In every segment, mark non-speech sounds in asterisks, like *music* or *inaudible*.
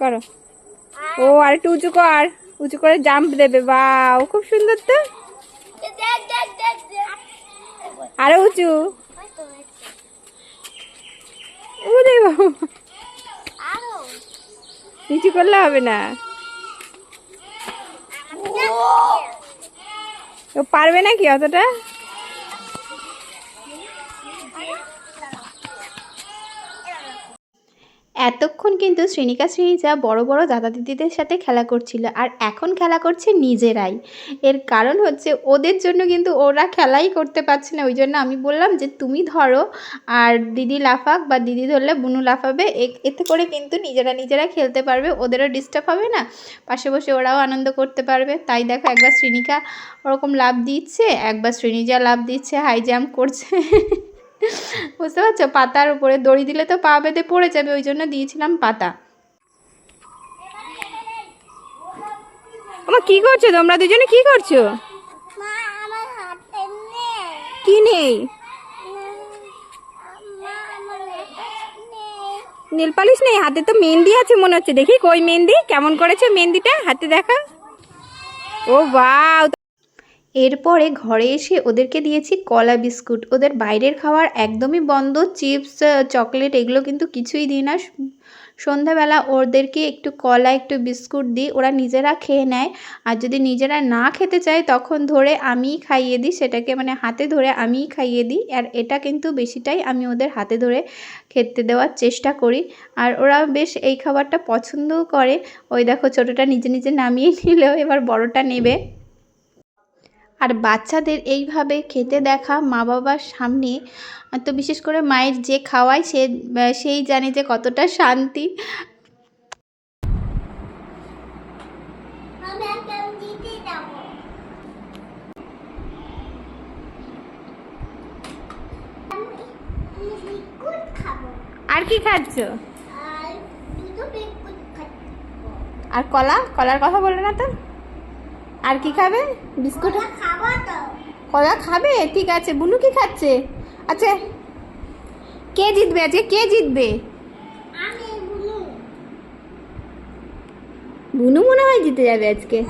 করো। ও, আর একটু উঁচু কর। উঁচু করে জাম্প দেবে। বাও খুব সুন্দর তো। আরও উঁচু। নিচু করলে হবে না। ও, পারবে নাকি অতটা? এতক্ষণ কিন্তু শ্রেণিকা শ্রেণীজা বড় বড় দাদা দিদিদের সাথে খেলা করছিল আর এখন খেলা করছে নিজেরাই। এর কারণ হচ্ছে ওদের জন্য কিন্তু ওরা খেলাই করতে পারছে না। ওই জন্য আমি বললাম যে, তুমি ধরো আর দিদি লাফাক বা দিদি ধরলে বুনু লাফাবে। এতে করে কিন্তু নিজেরা নিজেরা খেলতে পারবে, ওদেরও ডিস্টার্ব হবে না। পাশে বসে ওরাও আনন্দ করতে পারবে। তাই দেখো একবার শ্রেণিকা ওরকম লাভ দিচ্ছে, একবার শ্রেণীজা লাভ দিচ্ছে হাই জাম্প করছে। *laughs* বুঝতে পারছ? পাতার উপরে দড়ি দিলে তো পা বেঁধে পড়ে যাবে ওই জন্য দিয়েছিলাম পাতা। আমার কি করছ তোমরা দুজনে? কি করছ? মা আমার হাতে নেই কি নেই? মা আমার হাতে নেই। পালিশ নেই? হাতে তো মেহেন্দি আছে মনে হচ্ছে। দেখি কই মেহেন্দি। কেমন করেছে মেহেন্দিটা? হাতে দেখা। ও বাও এরপরে ঘরে এসে ওদেরকে দিয়েছি কলা বিস্কুট। ওদের বাইরের খাবার একদমই বন্ধ। চিপস চকলেট এগুলো কিন্তু কিছুই দিই না। সন্ধ্যাবেলা ওদেরকে একটু কলা, একটু বিস্কুট দিই। ওরা নিজেরা খেয়ে নেয়। আর যদি নিজেরা না খেতে চায়, তখন ধরে আমিই খাইয়ে দিই। সেটাকে মানে হাতে ধরে আমিই খাইয়ে দিই। আর এটা কিন্তু বেশিটাই আমি ওদের হাতে ধরে খেতে দেওয়ার চেষ্টা করি। আর ওরা বেশ এই খাবারটা পছন্দও করে। ওই দেখো ছোটোটা নিজে নিজে নামিয়ে নিল এবার বড়টা নেবে। আর বাচ্চাদের এইভাবে খেতে দেখা মা বাবার সামনে তো বিশেষ করে মায়ের যে খাওয়ায় সে সেই জানে যে কতটা শান্তি। আর কি খাচ্ছ? আর কলা? কলার কথা বললে না তো? আর কি খাবে? বিস্কুট? কলা খাবে ঠিক আছে। বুনু কি খাচ্ছে? আচ্ছা কে জিতবে? আজকে কে জিতবে? বুনু। মনে হয় জিতে যাবে আজকে।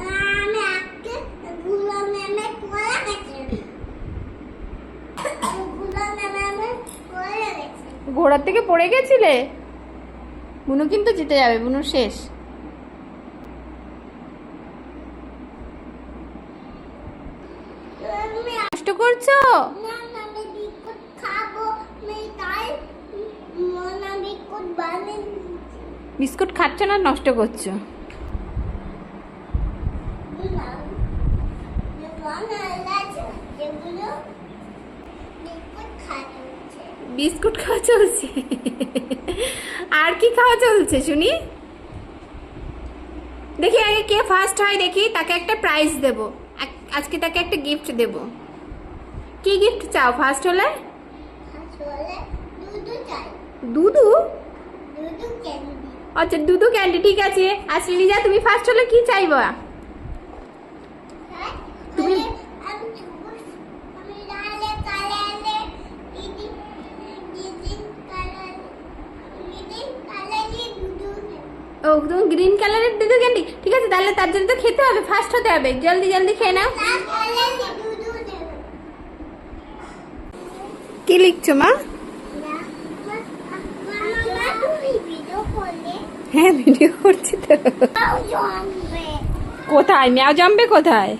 ঘোড়ার থেকে পড়ে গেছিলে? বুনু কিন্তু জিতে যাবে। বুনু শেষ আমি নষ্ট করছ? বিস্কুট খাচ্ছ না নষ্ট করছ? বিস্কুট খাওয়া চলছে। আর কি খাওয়া চলছে শুনি? দেখি আগে কে ফার্স্ট হয় দেখি তাকে একটা প্রাইজ দেব। আজকে তাকে একটা গিফট দেব। কি গিফট চাও ফার্স্ট হলে? দুধু আচ্ছা দুধু ক্যান্ডি ঠিক আছে। আর শ্রীনিজা তুমি ফার্স্ট হলে কি চাইবা? ও তুমি গ্রিন কালারের দুধু ক্যান্ডি ঠিক আছে তাহলে তার জন্য তো খেতে হবে ফার্স্ট হতে হবে জলদি জলদি খেয়ে নাও কি লিখছো মা হ্যাঁ ভিডিও করছি তো কোথায় মেয়া জমবে কোথায়